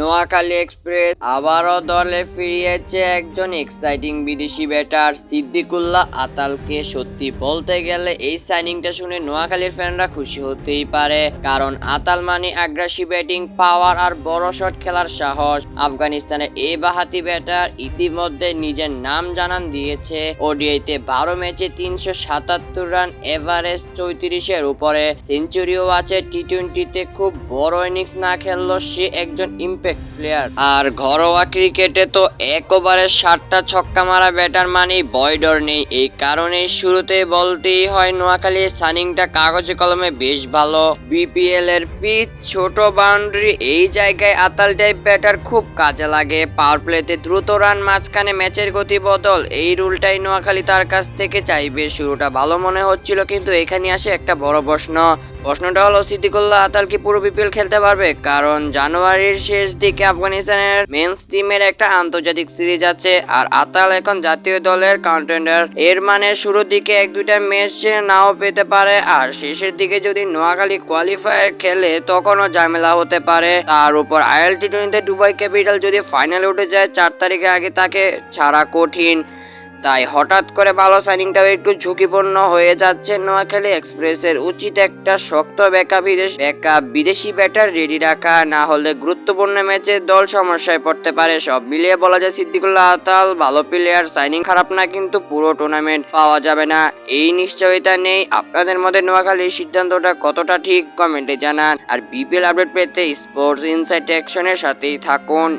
Noakhali express. আবারও দলে ফিরিয়েছে একজন এক্সাইটিং বিদেশি ব্যাটার সিদ্দিকুল্লাহ আতালকে। সত্যি বলতে গেলে এই সাইনিংটা শুনে নোয়াখালীর ফ্যানরা খুশি হতেই পারে, কারণ আতাল মানে আগ্রাসী ব্যাটিং পাওয়ার আর বড় শট খেলার সাহস। আফগানিস্তানের এই বাহাতি ব্যাটার ইতিমধ্যে নিজের নাম জানান দিয়েছে। ওডিআইতে বারো ম্যাচে তিনশো সাতাত্তর রান এভারেজ চৌত্রিশের উপরে। সেঞ্চুরিও আছে টি টোয়েন্টিতে খুব বড় ইনিংস না খেললো সে একজন ইম্প্যাক্ট প্লেয়ার আর ঘরোয়া ক্রিকেটে তো এক ওভারে ষাটটা ছক্কা মারা ব্যাটার মানে বয়ডর নেই। এই কারণে শুরুতে বলতেই হয় নোয়াখালী সানিংটা কাগজে কলমে বেশ ভালো। বিপিএল এর পিচ ছোট বাউন্ডারি এই জায়গায় আতাল টাইপ ব্যাটার খুব কাজে লাগে। পাওয়ার প্লেতে দ্রুত রান মাঝখানে ম্যাচের গতি বদল। এই রুলটাই নোয়াখালী তার কাছ থেকে চাইবে। শুরুটা ভালো মনে হচ্ছিল, কিন্তু এখানে আসে একটা বড় প্রশ্ন। প্রশ্নটা হলো, সিদ্দিকুল্লাহ আতাল কি পুরো বিপিএল খেলতে পারবে? কারণ জানুয়ারির শেষ দিকে আফগানিস্তানের মেন্স টিমের একটা আন্তর্জাতিক সিরিজ আছে, আর আতাল এখন জাতীয় দলের কন্টেন্ডার এর মানে শুরুর দিকে এক দুইটা ম্যাচ নাও পেতে পারে, আর শেষের দিকে যদি নোয়াখালী কোয়ালিফায়ার খেলে, তখনও ঝামেলা হতে পারে। তার উপর আইএল টি টোয়েন্টিতে দুবাই ক্যাপিটাল যদি ফাইনালে উঠে যায়, চার তারিখে আগে তাকে ছাড়া কঠিন। তাই হঠাৎ করে ভালো সাইনিংটাও একটু ঝুঁকিপূর্ণ হয়ে যাচ্ছে নোয়াখালী এক্সপ্রেসের উচিত একটা শক্ত ব্যাকা বিদেশ বিদেশি ব্যাটার রেডি রাখা, না হলে গুরুত্বপূর্ণ ম্যাচে দল সমস্যায় পড়তে পারে। সব মিলিয়ে বলা যায় সিদ্দিকুল্লাহ আতাল ভালো প্লেয়ার সাইনিং খারাপ না, কিন্তু পুরো টুর্নামেন্ট পাওয়া যাবে না। এই নিশ্চয়তা নেই। আপনাদের মধ্যে নোয়াখালীর সিদ্ধান্তটা কতটা ঠিক? কমেন্টে জানান। আর বিপিএল আপডেট পেতে স্পোর্টস ইনসাইট অ্যাকশনের সাথেই থাকুন।